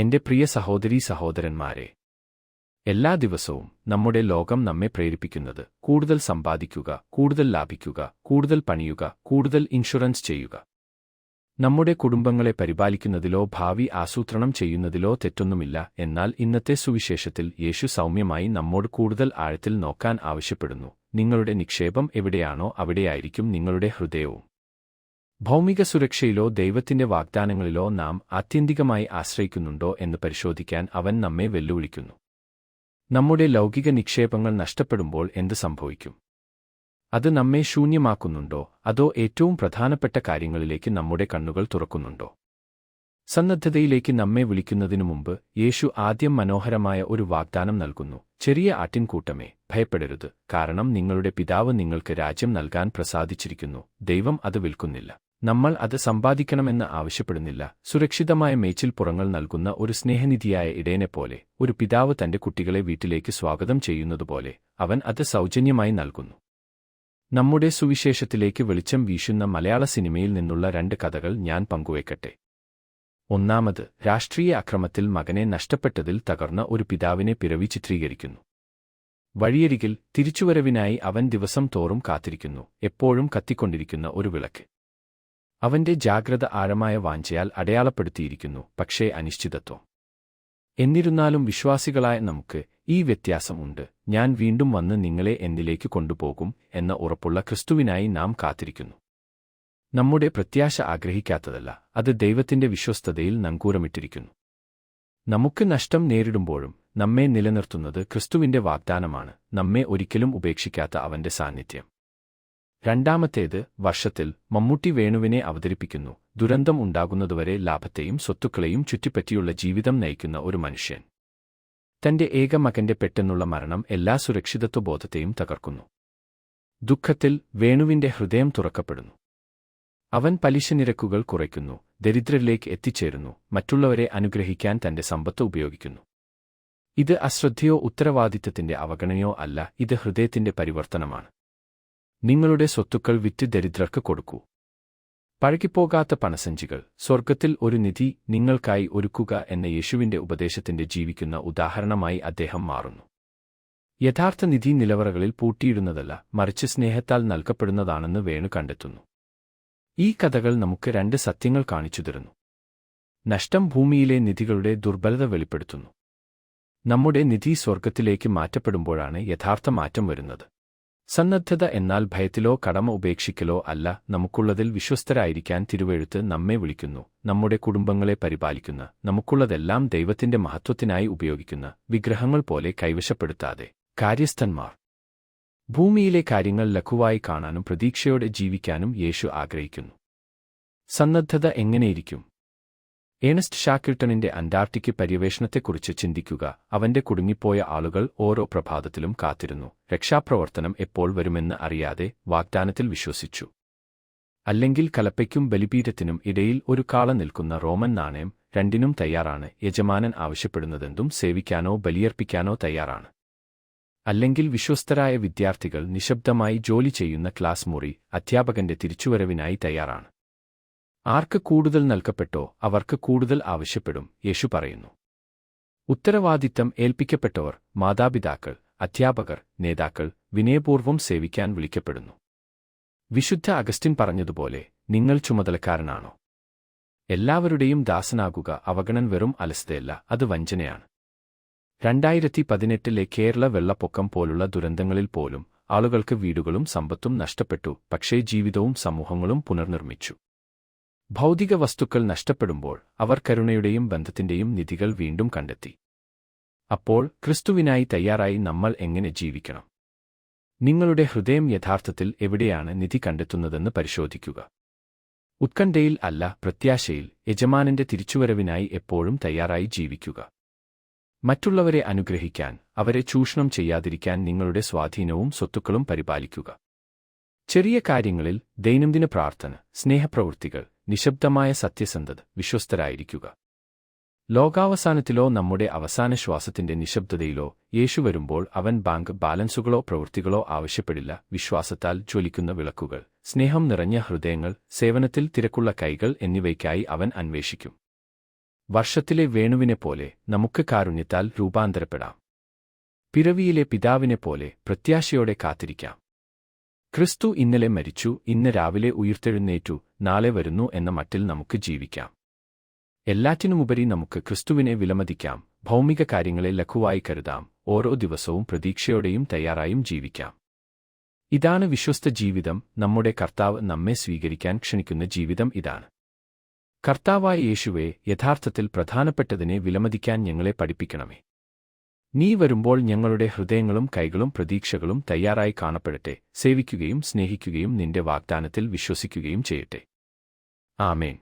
എന്റെ പ്രിയ സഹോദരീ സഹോദരന്മാരെ എല്ലാ ദിവസവും നമ്മുടെ ലോകം നമ്മെ പ്രേരിപ്പിക്കുന്നത് കൂടുതൽ സമ്പാദിക്കുക കൂടുതൽ ലാഭിക്കുക കൂടുതൽ പണിയുക കൂടുതൽ ഇൻഷുറൻസ് ചെയ്യുക. നമ്മുടെ കുടുംബങ്ങളെ പരിപാലിക്കുന്നതിലോ ഭാവി ആസൂത്രണം ചെയ്യുന്നതിലോ തെറ്റൊന്നുമില്ല എന്നാൽ ഇന്നത്തെ സുവിശേഷത്തിൽ യേശു സൗമ്യമായി നമ്മോട് കൂടുതൽ ആഴത്തിൽ നോക്കാൻ ആവശ്യപ്പെടുന്നു. നിങ്ങളുടെ നിക്ഷേപം എവിടെയാണോ അവിടെയായിരിക്കും നിങ്ങളുടെ ഹൃദയവും. ഭൗമിക സുരക്ഷയിലോ ദൈവത്തിന്റെ വാഗ്ദാനങ്ങളിലോ നാം ആത്യന്തികമായി ആശ്രയിക്കുന്നുണ്ടോ എന്ന് പരിശോധിക്കാൻ അവൻ നമ്മെ വെല്ലുവിളിക്കുന്നു. നമ്മുടെ ലൗകിക നിക്ഷേപങ്ങൾ നഷ്ടപ്പെടുമ്പോൾ എന്ത് സംഭവിക്കും? അത് നമ്മെ ശൂന്യമാക്കുന്നുണ്ടോ? അതോ ഏറ്റവും പ്രധാനപ്പെട്ട കാര്യങ്ങളിലേക്ക് നമ്മുടെ കണ്ണുകൾ തുറക്കുന്നുണ്ടോ? സന്നദ്ധതയിലേക്ക് നമ്മെ വിളിക്കുന്നതിനു മുമ്പ് യേശു ആദ്യം മനോഹരമായ ഒരു വാഗ്ദാനം നൽകുന്നു. ചെറിയ ആട്ടിൻകൂട്ടമേ ഭയപ്പെടരുത്. കാരണം നിങ്ങളുടെ പിതാവ് നിങ്ങൾക്ക് രാജ്യം നൽകാൻ പ്രസാദിച്ചിരിക്കുന്നു. ദൈവം അത് വിൽക്കുന്നില്ല. നമ്മൾ അത് സമ്പാദിക്കണമെന്ന് ആവശ്യപ്പെടുന്നില്ല. സുരക്ഷിതമായ മേച്ചിൽപ്പുറങ്ങൾ നൽകുന്ന ഒരു സ്നേഹനിധിയായ ഇടയനെപ്പോലെ ഒരു പിതാവ് തന്റെ കുട്ടികളെ വീട്ടിലേക്ക് സ്വാഗതം ചെയ്യുന്നതുപോലെ അവൻ അത് സൗജന്യമായി നൽകുന്നു. നമ്മുടെ സുവിശേഷത്തിലേക്ക് വെളിച്ചം വീശുന്ന മലയാള സിനിമയിൽ നിന്നുള്ള രണ്ട് കഥകൾ ഞാൻ പങ്കുവയ്ക്കട്ടെ ഒന്നാമത് രാഷ്ട്രീയ അക്രമത്തിൽ മകനെ നഷ്ടപ്പെട്ടതിൽ തകർന്ന ഒരു പിതാവിനെ പിറവി ചിത്രീകരിക്കുന്നു. വഴിയരികിൽ തിരിച്ചുവരവിനായി അവൻ ദിവസം തോറും കാത്തിരിക്കുന്നു എപ്പോഴും കത്തിക്കൊണ്ടിരിക്കുന്ന ഒരു വിളക്ക്. അവന്റെ ജാഗ്രത ആഴമായ വാഞ്ചയാൽ അടയാളപ്പെടുത്തിയിരിക്കുന്നു പക്ഷേ അനിശ്ചിതത്വം. എന്നിരുന്നാലും വിശ്വാസികളായ നമുക്ക് ഈ വ്യത്യാസം ഉണ്ട്. ഞാൻ വീണ്ടും വന്ന് നിങ്ങളെ എന്നിലേക്ക് കൊണ്ടുപോകും എന്ന ഉറപ്പുള്ള ക്രിസ്തുവിനായി നാം കാത്തിരിക്കുന്നു. നമ്മുടെ പ്രത്യാശ ആഗ്രഹിക്കാത്തതല്ല അത് ദൈവത്തിന്റെ വിശ്വസ്തതയിൽ നങ്കൂരമിട്ടിരിക്കുന്നു. നമുക്ക് നഷ്ടം നേരിടുമ്പോഴും നമ്മെ നിലനിർത്തുന്നത് ക്രിസ്തുവിന്റെ വാഗ്ദാനമാണ് നമ്മെ ഒരിക്കലും ഉപേക്ഷിക്കാത്ത അവന്റെ സാന്നിധ്യം. രണ്ടാമത്തേത് വർഷത്തിൽ മമ്മൂട്ടി വേണുവിനെ അവതരിപ്പിക്കുന്നു. ദുരന്തം ഉണ്ടാകുന്നതുവരെ ലാഭത്തെയും സ്വത്തുക്കളെയും ചുറ്റിപ്പറ്റിയുള്ള ജീവിതം നയിക്കുന്ന ഒരു മനുഷ്യൻ. തന്റെ ഏക മകന്റെ പെട്ടെന്നുള്ള മരണം എല്ലാ സുരക്ഷിതത്വബോധത്തെയും തകർക്കുന്നു. ദുഃഖത്തിൽ വേണുവിന്റെ ഹൃദയം തുറക്കപ്പെടുന്നു. അവൻ പലിശ നിരക്കുകൾ കുറയ്ക്കുന്നു ദരിദ്രരിലേക്ക് എത്തിച്ചേരുന്നു മറ്റുള്ളവരെ അനുഗ്രഹിക്കാൻ തന്റെ സമ്പത്ത് ഉപയോഗിക്കുന്നു. ഇത് അശ്രദ്ധയോ ഉത്തരവാദിത്തത്തിന്റെ അവഗണനയോ അല്ല ഇത് ഹൃദയത്തിന്റെ പരിവർത്തനമാണ്. നിങ്ങളുടെ സ്വത്തുക്കൾ വിറ്റ് ദരിദ്രർക്ക് കൊടുക്കൂ. പഴകിപ്പോകാത്ത പണസഞ്ചികൾ സ്വർഗത്തിൽ ഒരു നിധി നിങ്ങൾക്കായി ഒരുക്കുക എന്ന യേശുവിന്റെ ഉപദേശത്തിന്റെ ജീവിക്കുന്ന ഉദാഹരണമായി അദ്ദേഹം മാറുന്നു. യഥാർത്ഥ നിധി നിലവറകളിൽ പൂട്ടിയിടുന്നതല്ല മറിച്ച് സ്നേഹത്താൽ നൽകപ്പെടുന്നതാണെന്ന് വേണു കണ്ടെത്തുന്നു. ഈ കഥകൾ നമുക്ക് രണ്ട് സത്യങ്ങൾ കാണിച്ചു തരുന്നു. നഷ്ടം ഭൂമിയിലെ നിധികളുടെ ദുർബലത വെളിപ്പെടുത്തുന്നു. നമ്മുടെ നിധി സ്വർഗത്തിലേക്ക് മാറ്റപ്പെടുമ്പോഴാണ് യഥാർത്ഥ മാറ്റം വരുന്നത്. സന്നദ്ധത എന്നാൽ ഭയത്തിലോ കടമ ഉപേക്ഷിക്കലോ അല്ല നമുക്കുള്ളതിൽ വിശ്വസ്തരായിരിക്കാൻ തിരുവെഴുത്ത് നമ്മെ വിളിക്കുന്നു നമ്മുടെ കുടുംബങ്ങളെ പരിപാലിക്കുന്ന നമുക്കുള്ളതെല്ലാം ദൈവത്തിന്റെ മഹത്വത്തിനായി ഉപയോഗിക്കുന്ന വിഗ്രഹങ്ങൾ പോലെ കൈവശപ്പെടുത്താതെ. കാര്യസ്ഥന്മാർ. ഭൂമിയിലെ കാര്യങ്ങൾ ലഘുവായി കാണാനും പ്രതീക്ഷയോടെ ജീവിക്കാനും യേശു ആഗ്രഹിക്കുന്നു. സന്നദ്ധത എങ്ങനെയിരിക്കും? ഏണസ്റ്റ് ഷാക്കിൾട്ടണിന്റെ അന്റാർട്ടിക് പര്യവേഷണത്തെക്കുറിച്ച് ചിന്തിക്കുക. അവന്റെ കുടുങ്ങിപ്പോയ ആളുകൾ ഓരോ പ്രഭാതത്തിലും കാത്തിരുന്നു. രക്ഷാപ്രവർത്തനം എപ്പോൾ വരുമെന്ന് അറിയാതെ വാഗ്ദാനത്തിൽ വിശ്വസിച്ചു. അല്ലെങ്കിൽ കലപ്പയ്ക്കും ബലിപീഠത്തിനും ഇടയിൽ ഒരു കാള നിൽക്കുന്ന റോമൻ നാണയം രണ്ടിനും തയ്യാറാണ്. യജമാനൻ ആവശ്യപ്പെടുന്നതെന്തും സേവിക്കാനോ ബലിയർപ്പിക്കാനോ തയ്യാറാണ്. അല്ലെങ്കിൽ വിശ്വസ്തരായ വിദ്യാർത്ഥികൾ നിശബ്ദമായി ജോലി ചെയ്യുന്ന ക്ലാസ് മുറി അധ്യാപകന്റെ തിരിച്ചുവരവിനായി തയ്യാറാണ്. ആർക്ക് കൂടുതൽ നൽകപ്പെട്ടോ അവർക്ക് കൂടുതൽ ആവശ്യപ്പെടും യേശു പറയുന്നു. ഉത്തരവാദിത്തം ഏൽപ്പിക്കപ്പെട്ടവർ മാതാപിതാക്കൾ അധ്യാപകർ നേതാക്കൾ വിനയപൂർവം സേവിക്കാൻ വിളിക്കപ്പെടുന്നു. വിശുദ്ധ അഗസ്റ്റിൻ പറഞ്ഞതുപോലെ നിങ്ങൾ ചുമതലക്കാരനാണോ? എല്ലാവരുടെയും ദാസനാകുക അവഗണൻ വെറും അലസ്തയല്ല അത് വഞ്ചനയാണ്. രണ്ടായിരത്തി പതിനെട്ടിലെ കേരള വെള്ളപ്പൊക്കം പോലുള്ള ദുരന്തങ്ങളിൽ പോലും ആളുകൾക്ക് വീടുകളും സമ്പത്തും നഷ്ടപ്പെട്ടു പക്ഷേ ജീവിതവും സമൂഹങ്ങളും പുനർനിർമ്മിച്ചു. ഭൗതിക വസ്തുക്കൾ നഷ്ടപ്പെടുമ്പോൾ അവർ കരുണയുടെയും ബന്ധത്തിന്റെയും നിധികൾ വീണ്ടും കണ്ടെത്തി. അപ്പോൾ ക്രിസ്തുവിനായി തയ്യാറായി നമ്മൾ എങ്ങനെ ജീവിക്കണം? നിങ്ങളുടെ ഹൃദയം യഥാർത്ഥത്തിൽ എവിടെയാണ് നിധി കണ്ടെത്തുന്നതെന്ന് പരിശോധിക്കുക. ഉത്കണ്ഠയിൽ അല്ല പ്രത്യാശയിൽ യജമാനന്റെ തിരിച്ചുവരവിനായി എപ്പോഴും തയ്യാറായി ജീവിക്കുക. മറ്റുള്ളവരെ അനുഗ്രഹിക്കാൻ അവരെ ചൂഷണം ചെയ്യാതിരിക്കാൻ നിങ്ങളുടെ സ്വാധീനവും സ്വത്തുക്കളും പരിപാലിക്കുക. ചെറിയ കാര്യങ്ങളിൽ ദൈനംദിന പ്രാർത്ഥന സ്നേഹപ്രവൃത്തികൾ നിശബ്ദമായ സത്യസന്ധത വിശ്വസ്തരായിരിക്കുക. ലോകാവസാനത്തിലോ നമ്മുടെ അവസാന ശ്വാസത്തിന്റെ നിശബ്ദതയിലോ യേശു വരുമ്പോൾ അവൻ ബാങ്ക് ബാലൻസുകളോ പ്രവൃത്തികളോ ആവശ്യപ്പെടില്ല വിശ്വാസത്താൽ ജ്വലിക്കുന്ന വിളക്കുകൾ സ്നേഹം നിറഞ്ഞ ഹൃദയങ്ങൾ സേവനത്തിൽ തിരക്കുള്ള കൈകൾ എന്നിവയ്ക്കായി അവൻ അന്വേഷിക്കും. വർഷത്തിലെ വേണുവിനെ പോലെ നമുക്ക് കാരുണ്യത്താൽ രൂപാന്തരപ്പെടാം. പിറവിയിലെ പിതാവിനെ പോലെ പ്രത്യാശയോടെ കാത്തിരിക്കാം. ക്രിസ്തു ഇന്നലെ മരിച്ചു ഇന്ന് രാവിലെ ഉയർത്തെഴുന്നേറ്റു നാളെ വരുന്നു എന്ന മട്ടിൽ നമുക്ക് ജീവിക്കാം. എല്ലാറ്റിനുമുപരി നമുക്ക് ക്രിസ്തുവിനെ വിലമതിക്കാം ഭൗമിക കാര്യങ്ങളെ ലഘുവായി കരുതാം ഓരോ ദിവസവും പ്രതീക്ഷയോടെയും തയ്യാറായും ജീവിക്കാം. ഇതാണ് വിശ്വസ്ത ജീവിതം നമ്മുടെ കർത്താവ് നമ്മെ സ്വീകരിക്കാൻ ക്ഷണിക്കുന്ന ജീവിതം ഇതാണ്. കർത്താവായ യേശുവെ യഥാർത്ഥത്തിൽ പ്രധാനപ്പെട്ടതിനെ വിലമതിക്കാൻ ഞങ്ങളെ പഠിപ്പിക്കണമേ. നീ വരുമ്പോൾ ഞങ്ങളുടെ ഹൃദയങ്ങളും കൈകളും പ്രതീക്ഷകളും തയ്യാറായി കാണപ്പെടട്ടെ. സേവിക്കുകയും സ്നേഹിക്കുകയും നിന്റെ വാഗ്ദാനത്തിൽ വിശ്വസിക്കുകയും ചെയ്യട്ടെ. ആമേൻ.